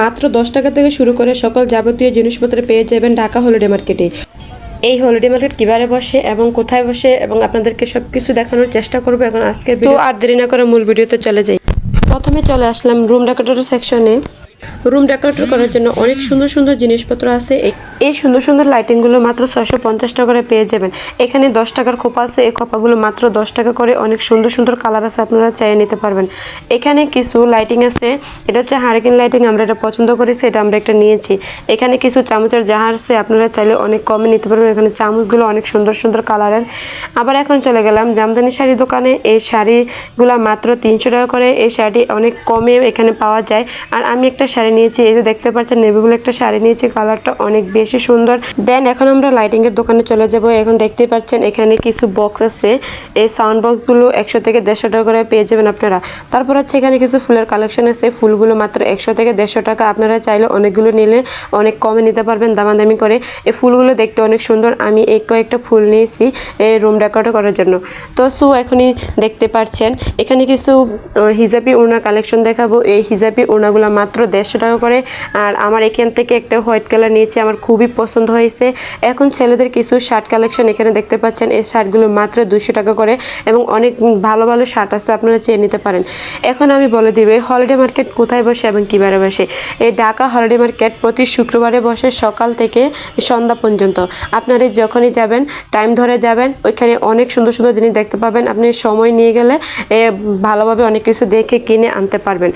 মাত্র দশ টাকা থেকে শুরু করে সকল যাবতীয় জিনিসপত্র পেয়ে যাবেন ঢাকা হলিডে মার্কেটে। এই হলিডে মার্কেট কীভাবে বসে এবং কোথায় বসে এবং আপনাদেরকে সব কিছু দেখানোর চেষ্টা করব এখন আজকের আর দেরি না করে মূল ভিডিওতে চলে যাই। প্রথমে চলে আসলাম রুম ডেকোরেটর সেকশনে। রুম ডেকোরেটর করার জন্য অনেক সুন্দর সুন্দর জিনিসপত্র আছে। এই- সুন্দর সুন্দর লাইটিংগুলো মাত্র ছয়শো পঞ্চাশ টাকা করে পেয়ে যাবেন। এখানে দশ টাকার খোপা আছে, এই খোপাগুলো মাত্র দশ টাকা করে অনেক সুন্দর সুন্দর কালার আছে, আপনারা চাইয়ে নিতে পারবেন। এখানে কিছু লাইটিং আছে, এটা হচ্ছে হারিকেন লাইটিং আমরা এটা পছন্দ করেছি এটা আমরা একটা নিয়েছি। এখানে কিছু চামচের জাহার আছে, আপনারা চাইলে অনেক কমে নিতে পারবেন। এখানে চামচগুলো অনেক সুন্দর সুন্দর কালারের আবার এখন চলে গেলাম জামদানি শাড়ি দোকানে। এই শাড়িগুলো মাত্র তিনশো টাকা করে। এই শাড়ি অনেক কমে এখানে পাওয়া যায়। আর আমি একটা শাড়ি নিয়েছি, এই যে দেখতে পাচ্ছেন নেভিগুলো একটা শাড়ি নিয়েছি কালারটা অনেক বেশি সুন্দর। দেন এখন আমরা লাইটিং এর দোকানে চলে যাব। এখন দেখতেই পাচ্ছেন, এখানে কিছু বক্স আছে। এই সাউন্ড বক্সগুলো একশো থেকে দেড়শো টাকা করে পেয়ে যাবেন আপনারা। তারপর হচ্ছে এখানে কিছু ফুলের কালেকশন আছে। ফুলগুলো মাত্র একশো থেকে দেড়শো টাকা। আপনারা চাইলে অনেকগুলো নিলে অনেক কমে নিতে পারবেন দামাদামি করে। এই ফুলগুলো দেখতে অনেক সুন্দর। আমি এই কয়েকটা ফুল নিয়েছি এই রুম ডেকোরেট করার জন্য। তো সো, এখনই দেখতে পাচ্ছেন, এখানে কিছু হিজাবি ওড়না কালেকশন দেখাবো। এই হিজাবি ওড়নাগুলো মাত্র দেড়শো টাকা করে। আর আমার এখান থেকে একটা হোয়াইট কালার নিয়েছি, আমার খুবই পছন্দ হয়েছে। এখন ছেলেদের কিছু শার্ট কালেকশন এখানে দেখতে পাচ্ছেন, এই শার্টগুলো মাত্র দুশো টাকা করে এবং অনেক ভালো ভালো শার্ট আছে, আপনারা চেয়ে নিতে পারেন। এখন আমি বলে দিব, এই হলিডে মার্কেট কোথায় বসে এবং কীবারে বসে? এই ঢাকা হলিডে মার্কেট প্রতি শুক্রবারে বসে সকাল থেকে সন্ধ্যা পর্যন্ত। আপনারা যখনই যাবেন, টাইম ধরে যাবেন, ওইখানে অনেক সুন্দর সুন্দর জিনিস দেখতে পাবেন। আপনি সময় নিয়ে গেলে ভালোভাবে অনেক কিছু দেখে, কিনে আনতে পারবেন।